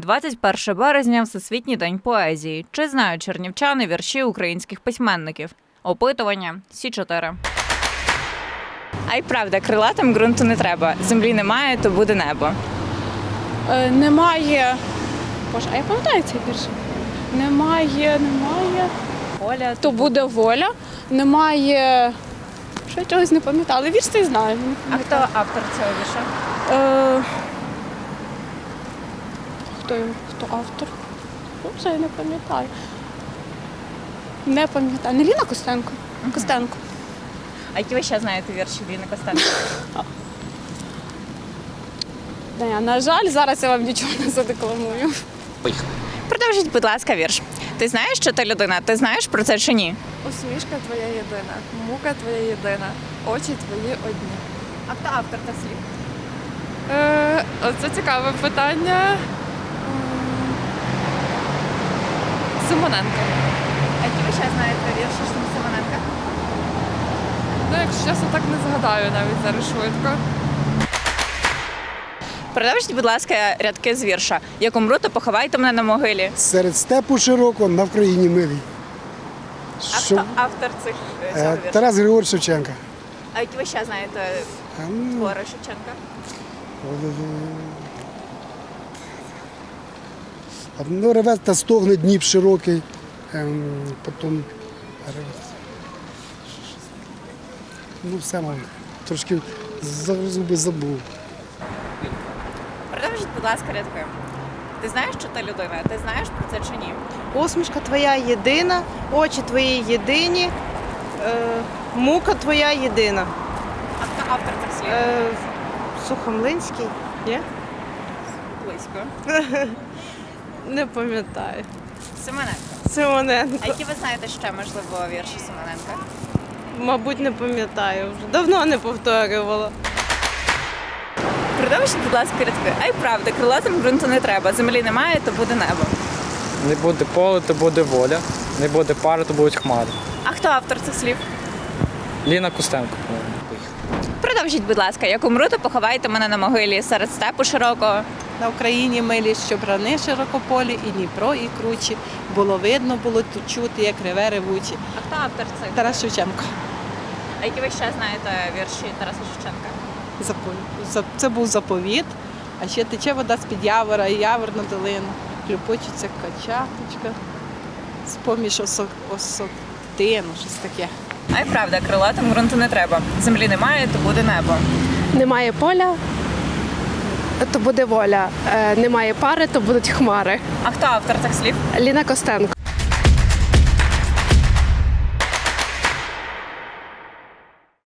21 березня Всесвітній день поезії. Чи знають чернівчани вірші українських письменників? Опитування Сі 4 А й правда, крилатим ґрунту не треба. Землі немає, то буде небо. Е, немає. Боже, а я пам'ятаю цей вірш. Немає, немає. Оля, То буде воля. Немає. Що я чогось не пам'ятаю, але вірш цей знаю. а хто автор цього вірша? Е, хто, його- хто автор? Ну, Вже я не пам'ятаю. Не пам'ятаю. Не Ліна Костенко. Костенко. А які ви ще знаєте вірші Ліни Костенко? Не, на жаль, зараз я вам нічого не задекламую. Продовжіть, будь ласка, вірш. Ти знаєш, що ти людина? Ти знаєш про це чи ні? Усмішка твоя єдина, мука твоя єдина, очі твої одні. А хто автор та слів? Е, оце цікаве питання. М, Симоненко. А які ви ще знаєте вірші Симоненка? Ну, якщо чесно, так не згадаю навіть зараз швидко. Продовжіть, будь ласка, рядки з вірша. Як умру, то поховайте мене на могилі. Серед степу широко на Вкраїні милій. Що, хто автор цих е, цього вірша? Тарас Григорович Шевченка. А які ви ще знаєте Е, ну, твори Шевченка? а, Ну, реве та стогне Дніп широкий. Ем, потім реве. Ну, все мав. Трошки зуби забув. Продовжіть, будь ласка, рядки. Ти знаєш, що ти людина? Ти знаєш про це чи ні? Посмішка твоя єдина, очі твої єдині, е, мука твоя єдина. А хто автор цих слів? Е, Сухомлинський? Є? Близько. Не пам'ятаю. Симоненко. Симоненко. А які ви знаєте ще, можливо, вірші Симоненка? Мабуть, не пам'ятаю вже. Давно не повторювала. Продовжіть, будь ласка, рядки. А й правда, крилатим ґрунту не треба. Землі немає, то буде небо. Не буде поле, то буде воля. Не буде пари, то будуть хмари. А хто автор цих слів? Ліна Костенко, по-моєму. Продовжіть, будь ласка, як умру, то поховайте мене на могилі серед степу широкого. На Україні милі, що брани широкополі, і Дніпро, і кручі. Було видно, було тут чути, як реве ревучі. А хто автор цих? Тарас Шевченко. А які ви ще знаєте вірші Тараса Шевченка? Запо- за- Це був заповіт, а ще тече вода з-під явора, і явор на долину. Клюпочеться качаточка, з-поміж осок, осоктину, щось таке. А й правда, крилатим ґрунту не треба. Землі немає, то буде небо. Немає поля, то буде воля. Е, Немає пари, то будуть хмари. А хто автор цих слів? Ліна Костенко.